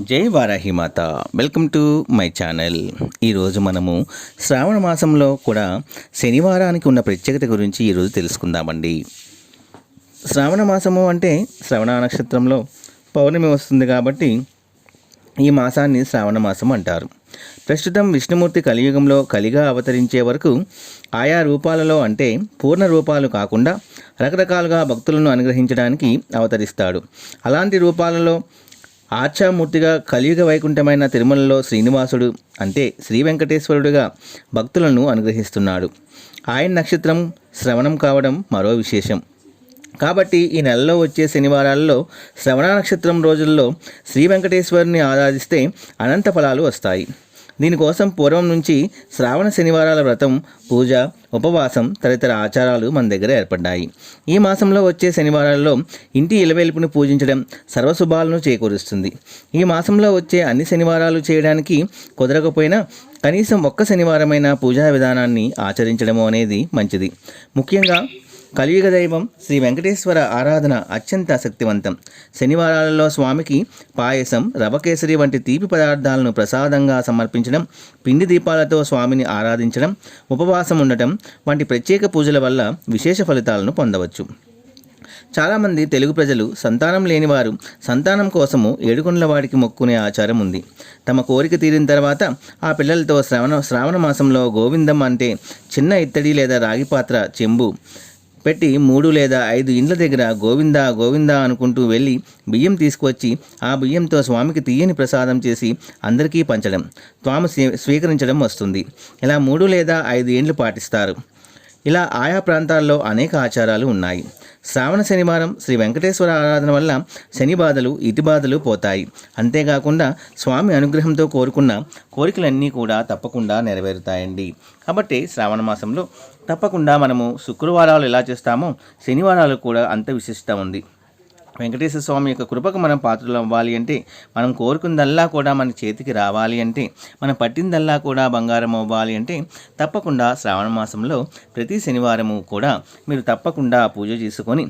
జై Varahimata welcome to my channel. ఈరోజు మనము శ్రావణ మాసంలో కూడా శనివారానికి ఉన్న ప్రత్యేకత గురించి ఈరోజు తెలుసుకుందామండి. శ్రావణ మాసము అంటే శ్రవణ నక్షత్రంలో పౌర్ణమి వస్తుంది కాబట్టి ఈ మాసాన్ని శ్రావణ మాసం అంటారు. ప్రస్తుతం విష్ణుమూర్తి కలియుగంలో కలిగా అవతరించే వరకు ఆయా రూపాలలో అంటే పూర్ణ రూపాలు కాకుండా రకరకాలుగా భక్తులను అనుగ్రహించడానికి అవతరిస్తాడు. అలాంటి రూపాలలో ఆచామూర్తిగా కలియుగ వైకుంఠమైన తిరుమలలో శ్రీనివాసుడు అంటే శ్రీ వెంకటేశ్వరుడుగా భక్తులను అనుగ్రహిస్తున్నాడు. ఆయన నక్షత్రం శ్రవణం కావడం మరో విశేషం. కాబట్టి ఈ నెలలో వచ్చే శనివారాల్లో శ్రవణ నక్షత్రం రోజుల్లో శ్రీ వెంకటేశ్వరుని ఆరాధిస్తే అనంత ఫలాలు వస్తాయి. దీనికోసం పూర్వం నుంచి శ్రావణ శనివారాల వ్రతం పూజ ఉపవాసం తదితర ఆచారాలు మన దగ్గర ఏర్పడ్డాయి. ఈ మాసంలో వచ్చే శనివారాల్లో ఇంటి ఇలవేల్పుని పూజించడం సర్వశుభాలను చేకూరుస్తుంది. ఈ మాసంలో వచ్చే అన్ని శనివారాలు చేయడానికి కుదరకపోయినా కనీసం ఒక్క శనివారమైన పూజా విధానాన్ని ఆచరించడము అనేది మంచిది. ముఖ్యంగా కలియుగ దైవం శ్రీ వెంకటేశ్వర ఆరాధన అత్యంత శక్తివంతం. శనివారాలలో స్వామికి పాయసం రవకేసరి వంటి తీపి పదార్థాలను ప్రసాదంగా సమర్పించడం పిండి దీపాలతో స్వామిని ఆరాధించడం ఉపవాసం ఉండటం వంటి ప్రత్యేక పూజల వల్ల విశేష ఫలితాలను పొందవచ్చు. చాలామంది తెలుగు ప్రజలు సంతానం లేనివారు సంతానం కోసము ఏడుకొండల వాడికి మొక్కునే ఆచారం ఉంది. తమ కోరిక తీరిన తర్వాత ఆ పిల్లలతో శ్రావణ శ్రావణ మాసంలో గోవిందం అంటే చిన్న ఇత్తడి లేదా రాగి పాత్ర చెంబు పెట్టి మూడు లేదా ఐదు ఇండ్ల దగ్గర గోవిందా గోవిందా అనుకుంటూ వెళ్ళి బియ్యం తీసుకువచ్చి ఆ బియ్యంతో స్వామికి తీయని ప్రసాదం చేసి అందరికీ పంచడం స్వామి స్వీ- స్వీకరించడం వస్తుంది. ఇలా మూడు లేదా ఐదు ఏండ్లు పాటిస్తారు. ఇలా ఆయా ప్రాంతాల్లో అనేక ఆచారాలు ఉన్నాయి. శ్రావణ శనివారం శ్రీ వెంకటేశ్వర ఆరాధన వల్ల శని బాధలు ఇతి బాధలు పోతాయి. అంతేకాకుండా స్వామి అనుగ్రహంతో కోరుకున్న కోరికలన్నీ కూడా తప్పకుండా నెరవేరుతాయండి. కాబట్టి శ్రావణ మాసంలో తప్పకుండా మనము శుక్రవారాలు ఎలా చేస్తామో శనివారాలు కూడా అంత విశిష్టం ఉంది. వెంకటేశ్వర స్వామి యొక్క కృపకు మనం పాత్రలు అవ్వాలి అంటే మనం కోరుకుందల్లా కూడా మన చేతికి రావాలి అంటే మనం పట్టిందల్లా కూడా బంగారం అవ్వాలి అంటే తప్పకుండా శ్రావణ మాసంలో ప్రతి శనివారము కూడా మీరు తప్పకుండా పూజ చేసుకొని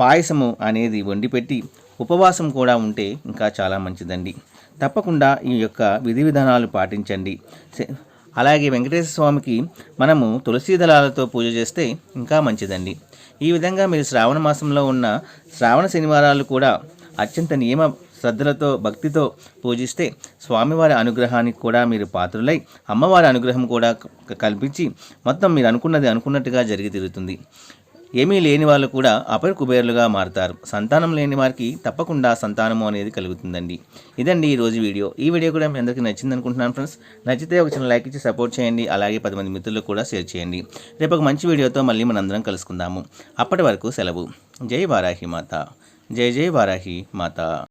పాయసము అనేది వండి పెట్టి ఉపవాసం కూడా ఉంటే ఇంకా చాలా మంచిదండి. తప్పకుండా ఈ యొక్క విధి విధానాలు పాటించండి. అలాగే వెంకటేశ్వర స్వామికి మనము తులసీ దళాలతో పూజ చేస్తే ఇంకా మంచిదండి. ఈ విధంగా మీరు శ్రావణ మాసంలో ఉన్న శ్రావణ శనివారాలు కూడా అత్యంత నియమ శ్రద్ధలతో భక్తితో పూజిస్తే స్వామివారి అనుగ్రహానికి కూడా మీరు పాత్రులై అమ్మవారి అనుగ్రహం కూడా కల్పించి మొత్తం మీరు అనుకున్నది అనుకున్నట్టుగా జరిగి తీరుతుంది. ఏమీ లేని వాళ్ళు కూడా అపర కుబేరులుగా మారుతారు. సంతానం లేని వారికి తప్పకుండా సంతానము అనేది కలుగుతుందండి. ఇదండి ఈ రోజు వీడియో. ఈ వీడియో కూడా మీ అందరికీ నచ్చింది అనుకుంటున్నాను ఫ్రెండ్స్. నచ్చితే ఒక చిన్న లైక్ ఇచ్చి సపోర్ట్ చేయండి. అలాగే పది మంది మిత్రులకు కూడా షేర్ చేయండి. రేపు ఒక మంచి వీడియోతో మళ్ళీ మనందరం కలుసుకుందాము. అప్పటి వరకు సెలవు. జై వారాహి మాత. జై జై వారాహి మాత.